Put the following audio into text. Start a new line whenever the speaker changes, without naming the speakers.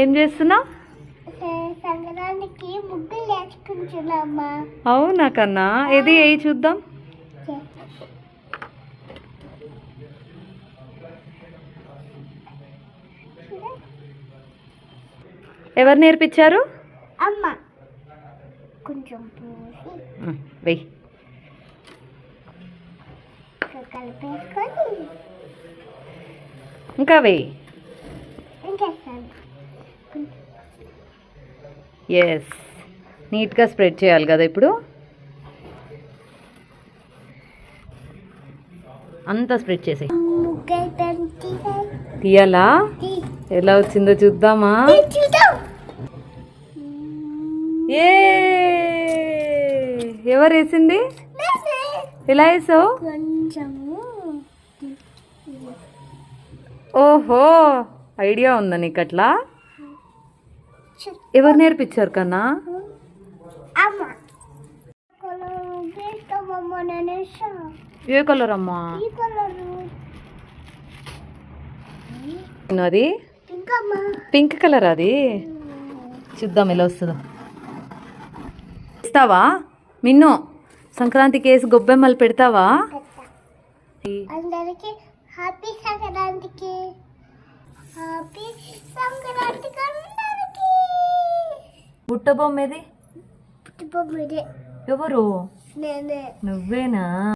ఏం చేస్తున్నావు?
సంక్రాంతికి ముగ్గులు వేసుకుంటున్నామ్మా
అవునా కన్నా? ఇది ఏ చూద్దాం? ఎవరు నేర్పించారు?
అమ్మ. కొంచెం
వెయ్యి
ఇంకా
వెయ్యి ఎస్ నీట్గా స్ప్రెడ్ చేయాలి కదా ఇప్పుడు? అంతా స్ప్రెడ్ చేసి తీయాలా? ఎలా వచ్చిందో చూద్దామా?
చూద్దాం
ఏ ఎవరు వేసింది? ఎలా వేసావు? ఓహో! ఐడియా ఉందా నీకు అట్లా ఎవరు నేర్పించారు కన్నా? ఏ కలర్ అమ్మా? అది? పింక్ కలర్ అది? చూద్దాం ఎలా వస్తుందో. ఇస్తావా? మిన్ను సంక్రాంతికి వేసి గొబ్బెమ్మలు పెడతావా?
అందరికి హ్యాపీ సంక్రాంతికి. హ్యాపీ అందరికి
బుట్ట బొమ్మ ఏది ఎవరు?
నేనే.
నువ్వేనా?